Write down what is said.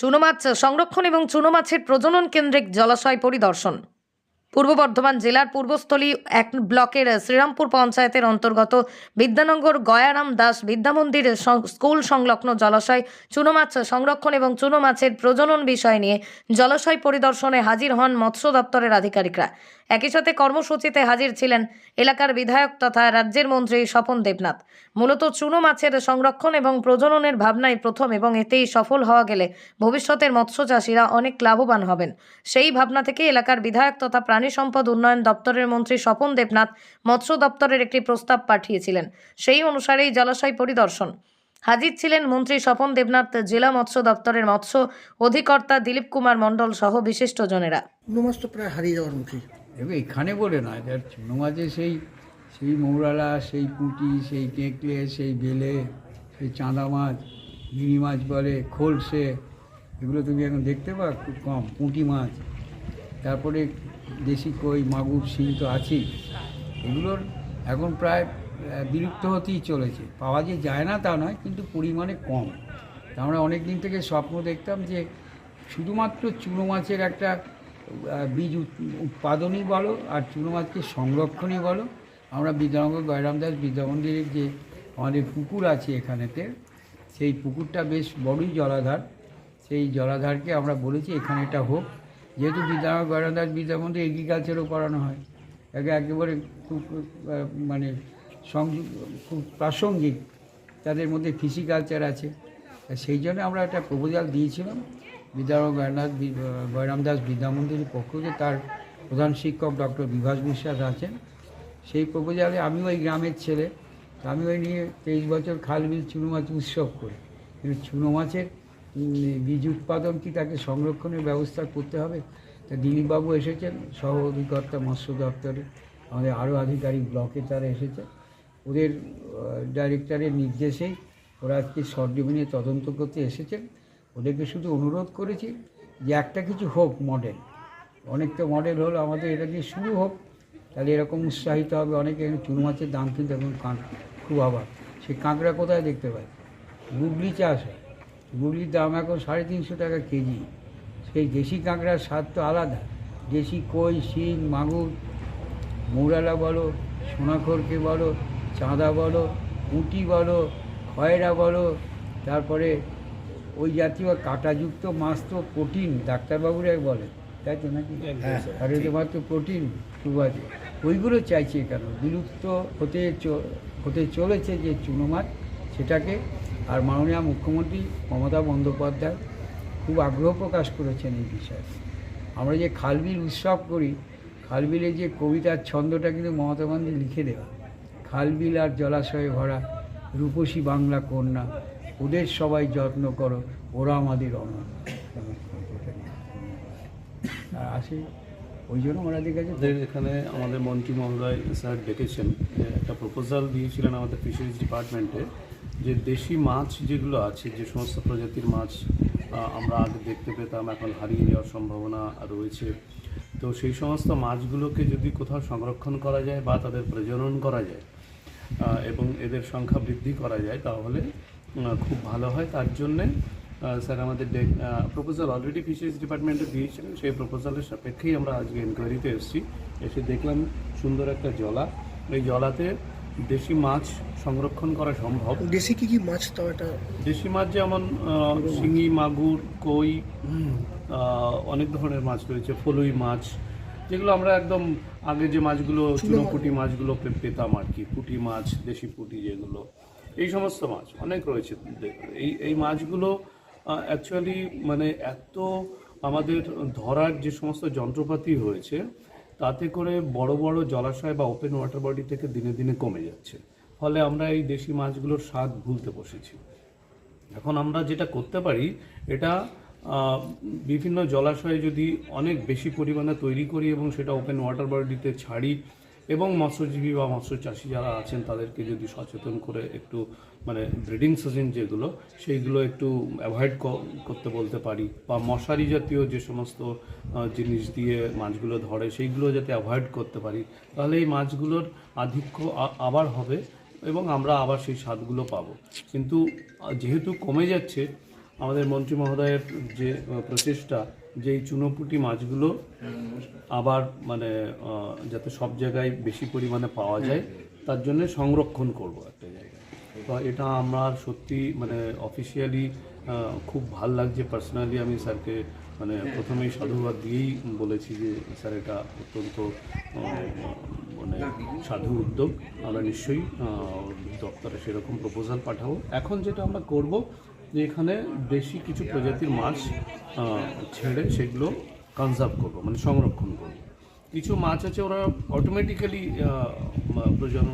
চুনো মাছ সংরক্ষণ এবং চুনো মাছের প্রজনন কেন্দ্রিক জলাশয় পরিদর্শন। পূর্ব বর্ধমান জেলার পূর্বস্থলী এক ব্লকের শ্রীরামপুর পঞ্চায়েতের অন্তর্গত বিদ্যানগর গয়ারাম দাস বিদ্যামন্দির স্কুল সংলগ্ন জলাশয় চুনো মাছ সংরক্ষণ এবং চুনো মাছের প্রজনন বিষয় নিয়ে জলাশয় পরিদর্শনে হাজির হন মৎস্য দপ্তরের আধিকারিকরা। একই সাথে কর্মসূচিতে হাজির ছিলেন এলাকার বিধায়ক তথা রাজ্যের মন্ত্রী স্বপন দেবনাথ। মূলত চুনো মাছের সংরক্ষণ এবং প্রজননের ভাবনাই প্রথম এবং এতেই সফল হওয়া গেলে ভবিষ্যতের মৎস্য চাষিরা অনেক লাভবান হবেন। সেই ভাবনা থেকে এলাকার বিধায়ক তথা সম্পদ উন্নয়ন দপ্তরের মন্ত্রী স্বপন দেবনাথ মৎস্য দপ্তরের একটি প্রস্তাব পাঠিয়েছিলেন। সেই অনুসারেই জলাশয় পরিদর্শন। হাজির ছিলেন মন্ত্রী স্বপন দেবনাথ জেলা মৎস্য দপ্তরের মৎস্য অধিকর্তা দিলীপ কুমার মণ্ডল সহ বিশিষ্টজনেরা। তো প্রায় হারিয়ে যাওয়ার মুখে। এখানে বলে না যার চুনো সেই সেই মৌরালা সেই পুঁটি সেই কেঁকড়ে সেই বেলে সেই চাঁদা মাছ গিরি মাছ বলে খোলসে এগুলো তুমি এখন দেখতে পাও? খুব কম পুঁটি মাছ। তারপরে দেশি কই, মাগুর, শিং তো আছেই। এগুলোর এখন প্রায় বিলুপ্ত হতেই চলেছে। পাওয়া যে যায় না তা নয়, কিন্তু পরিমাণে কম। আমরা অনেক দিন থেকে স্বপ্ন দেখতাম যে শুধুমাত্র চুনো মাছের একটা বীজ উৎপাদনই বলো আর চুনো মাছকে সংরক্ষণই বলো। আমরা বিদ্যানগর গয়রাম দাস বিদ্যামন্দিরের যে আমাদের পুকুর আছে এখানেতে, সেই পুকুরটা বেশ বড়ই জলাধার। সেই জলাধারকে আমরা বলেছি এখানে এটা হোক। যেহেতু বিদ্যানগর গয়রাম দাস বিদ্যামন্দির এগ্রিকালচারও করানো হয়। একে একেবারে খুব মানে খুব প্রাসঙ্গিক। তাদের মধ্যে ফিসিকালচার আছে। সেই জন্য আমরা একটা প্রপোজাল দিয়েছিলাম। বিদ্যারাম গয়নাথ গয়রাম দাস বিদ্যামন্দিরের পক্ষ থেকে তার প্রধান শিক্ষক ডক্টর বিভাস বিশ্বাস আছেন। সেই প্রপোজালে আমিও ওই গ্রামের ছেলে। আমি ওই নিয়ে তেইশ বছর খাল বিল চুনো মাছ উৎসব করি। কিন্তু চুনো মাছের বীজ উৎপাদন কি তাকে সংরক্ষণের ব্যবস্থা করতে হবে? তা দিলীপবাবু এসেছেন, সহ অধিকর্তা মৎস্য দপ্তরে। আমাদের আরও আধিকারিক ব্লকে তারা এসেছে ওদের ডাইরেক্টরের নির্দেশেই ওরা আজকে সরডিভিনে তদন্ত করতে এসেছেন। ওদেরকে শুধু অনুরোধ করেছি যে একটা কিছু হোক মডেল। অনেকটা মডেল হলো আমাদের এটা দিয়ে শুরু হোক। তাহলে এরকম উৎসাহিত হবে অনেকে চুনো মাছের দাম কিন্তু এখন কাঁক, খুব আবার সেই কাঁকড়া কোথায় দেখতে পাই গুগলি চাষ হয়। গুগলির দাম এখন সাড়ে তিনশো টাকা কেজি। সেই দেশি কাঁকড়ার স্বাদ তো আলাদা। দেশি কই শিং মাগুর মৌরালা বলো সোনাখরকে বলো চাঁদা বলো পুঁটি বলো খয়রা বলো তারপরে ওই জাতীয় কাঁটাযুক্ত মাছ তো প্রোটিন ডাক্তারবাবুরাই বলে। তাই তো নাকি? হ্যাঁ আর এটা মাত্র প্রোটিন খুব আছে ওইগুলো চাইছে কেন? বিলুপ্ত হতে চ- হতে চলেছে যে চুনো মাছ সেটাকে আর মাননীয় মুখ্যমন্ত্রী মমতা বন্দ্যোপাধ্যায় খুব আগ্রহ প্রকাশ করেছেন এই বিষয়ে। আমরা যে খালবিল উৎসব করি, খালবিলের যে কবিতার ছন্দটা কিন্তু মমতা গান্ধী লিখে দেওয়া খালবিল আর জলাশয়ে ভরা রূপসী বাংলা কন্যা, ওদের সবাই যত্ন করো, ওরা আমাদের অনন্য আর আসি ওই জন্য ওনাদের কাছে এখানে আমাদের মন্ত্রী মহোদয় স্যার ডেকেছেন। একটা প্রপোজাল দিয়েছিলেন আমাদের ফিশারিজ ডিপার্টমেন্টে যে দেশি মাছ যেগুলো আছে, যে সমস্ত প্রজাতির মাছ আমরা আগে দেখতে পেতাম, এখন হারিয়ে যাওয়ার সম্ভাবনা রয়েছে। তো সেই সমস্ত মাছগুলোকে যদি কোথাও সংরক্ষণ করা যায় বা তাদের প্রজনন করা যায় এবং এদের সংখ্যা বৃদ্ধি করা যায়, তাহলে খুব ভালো হয়। তার জন্যে স্যার আমাদের প্রপোজাল অলরেডি ফিশারিজ ডিপার্টমেন্টে দিয়েছিলেন। সেই প্রপোজালের সাপেক্ষেই আমরা আজকে এনকোয়ারিতে এসেছি। এসে দেখলাম সুন্দর একটা জলা। এই জলাতে দেশি মাছ সংরক্ষণ করা সম্ভব। দেশি কি কি মাছ তাও এটা? দেশি মাছ যেমন শিঙি মাগুর কই অনেক ধরনের মাছ রয়েছে ফলুই মাছ যেগুলো আমরা একদম আগে যে মাছগুলো চুনো পুঁটি মাছগুলো পেতাম আর কি পুঁটি মাছ দেশি পুঁটি যেগুলো এই সমস্ত মাছ অনেক রয়েছে। এই এই মাছগুলো অ্যাকচুয়ালি মানে এত আমাদের ধরার যে সমস্ত যন্ত্রপাতি হয়েছে তাতে করে বড় বড় জলাশয় বা ওপেন ওয়াটার বডি থেকে দিনে দিনে কমে যাচ্ছে। ফলে আমরা এই দেশি মাছগুলোর স্বাদ ভুলতে বসেছি। এখন আমরা যেটা করতে পারি, এটা বিভিন্ন জলাশয়ে যদি অনেক বেশি পরিমাণে তৈরি করি এবং সেটা ওপেন ওয়াটার বডিতে ছাড়ি এবং মৎস্যজীবী বা মৎস্য চাষি যারা আছেন, তাদেরকে যদি সচেতন করে একটু মানে ব্রিডিং সিজন যেগুলো, সেইগুলো একটু অ্যাভয়েড করতে বলতে পারি। বা মশারি জাতীয় যে সমস্ত জিনিস দিয়ে মাছগুলো ধরে, সেইগুলো যাতে অ্যাভয়েড করতে পারি। তাহলে এই মাছগুলোর আধিক্য আবার হবে এবং আমরা আবার সেই স্বাদগুলো পাবো। কিন্তু যেহেতু কমে যাচ্ছে, আমাদের মন্ত্রী মহোদয়ের যে প্রচেষ্টা যে এই চুনোপুটি মাছগুলো আবার মানে যাতে সব জায়গায় বেশি পরিমাণে পাওয়া যায় তার জন্য সংরক্ষণ করব একটা জায়গায়। তো এটা আমার সত্যি মানে অফিসিয়ালি খুব ভালো লাগছে। পার্সোনালি আমি স্যারকে মানে প্রথমেই সাধুবাদ দিয়েই বলেছি যে স্যার এটা অত্যন্ত মানে সাধু উদ্যোগ। আমরা নিশ্চয়ই দপ্তরে সেরকম প্রপোজাল পাঠাবো। এখন যেটা আমরা করব যে এখানে বেশি কিছু প্রজাতির মাছ ছেড়ে সেগুলো কনজার্ভ করব মানে সংরক্ষণ করব। কিছু মাছ আছে ওরা অটোমেটিক্যালি প্রজনন